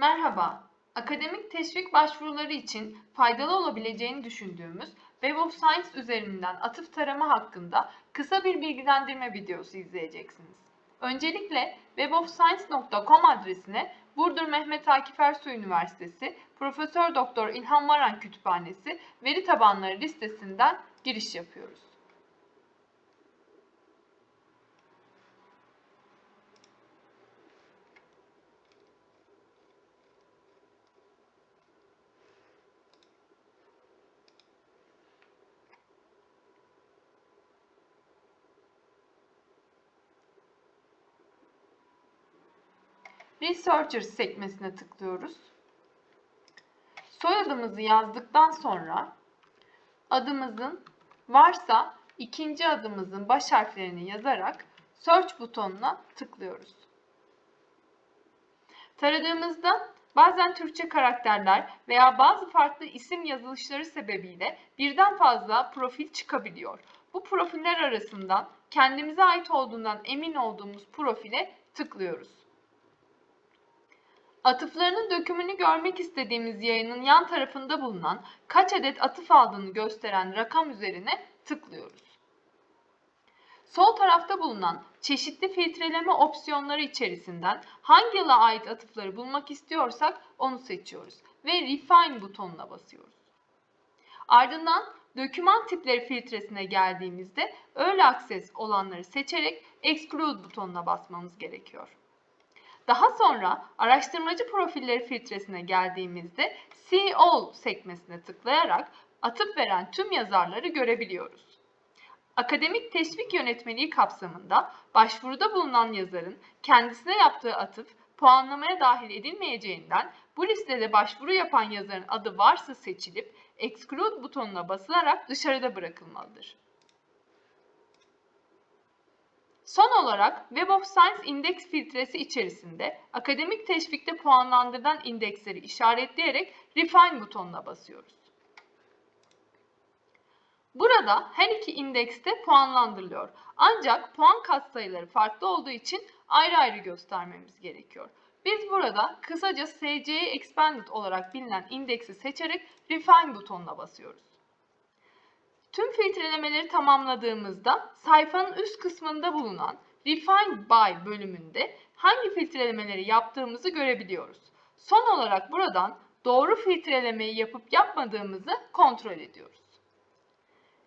Merhaba, akademik teşvik başvuruları için faydalı olabileceğini düşündüğümüz Web of Science üzerinden atıf tarama hakkında kısa bir bilgilendirme videosu izleyeceksiniz. Öncelikle webofscience.com adresine Burdur Mehmet Akif Ersoy Üniversitesi Profesör Doktor İlhan Varan Kütüphanesi veri tabanları listesinden giriş yapıyoruz. Researchers sekmesine tıklıyoruz. Soyadımızı yazdıktan sonra adımızın varsa ikinci adımızın baş harflerini yazarak Search butonuna tıklıyoruz. Taradığımızda bazen Türkçe karakterler veya bazı farklı isim yazılışları sebebiyle birden fazla profil çıkabiliyor. Bu profiller arasından kendimize ait olduğundan emin olduğumuz profile tıklıyoruz. Atıflarının dökümünü görmek istediğimiz yayının yan tarafında bulunan kaç adet atıf aldığını gösteren rakam üzerine tıklıyoruz. Sol tarafta bulunan çeşitli filtreleme opsiyonları içerisinden hangi yıla ait atıfları bulmak istiyorsak onu seçiyoruz ve Refine butonuna basıyoruz. Ardından doküman tipleri filtresine geldiğimizde Early Access olanları seçerek Exclude butonuna basmamız gerekiyor. Daha sonra araştırmacı profilleri filtresine geldiğimizde See All sekmesine tıklayarak atıf veren tüm yazarları görebiliyoruz. Akademik teşvik yönetmeliği kapsamında başvuruda bulunan yazarın kendisine yaptığı atıf puanlamaya dahil edilmeyeceğinden bu listede başvuru yapan yazarın adı varsa seçilip Exclude butonuna basılarak dışarıda bırakılmalıdır. Son olarak Web of Science indeks filtresi içerisinde akademik teşvikte puanlandırılan indeksleri işaretleyerek Refine butonuna basıyoruz. Burada her iki indeks de puanlandırılıyor. Ancak puan katsayıları farklı olduğu için ayrı ayrı göstermemiz gerekiyor. Biz burada kısaca SCE Expanded olarak bilinen indeksi seçerek Refine butonuna basıyoruz. Tüm filtrelemeleri tamamladığımızda sayfanın üst kısmında bulunan Refine By bölümünde hangi filtrelemeleri yaptığımızı görebiliyoruz. Son olarak buradan doğru filtrelemeyi yapıp yapmadığımızı kontrol ediyoruz.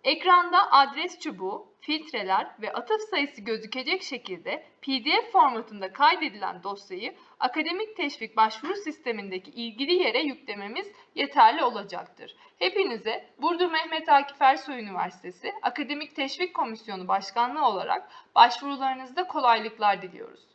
Ekranda adres çubuğu, filtreler ve atıf sayısı gözükecek şekilde PDF formatında kaydedilen dosyayı akademik teşvik başvuru sistemindeki ilgili yere yüklememiz yeterli olacaktır. Hepinize Burdur Mehmet Akif Ersoy Üniversitesi Akademik Teşvik Komisyonu Başkanlığı olarak başvurularınızda kolaylıklar diliyoruz.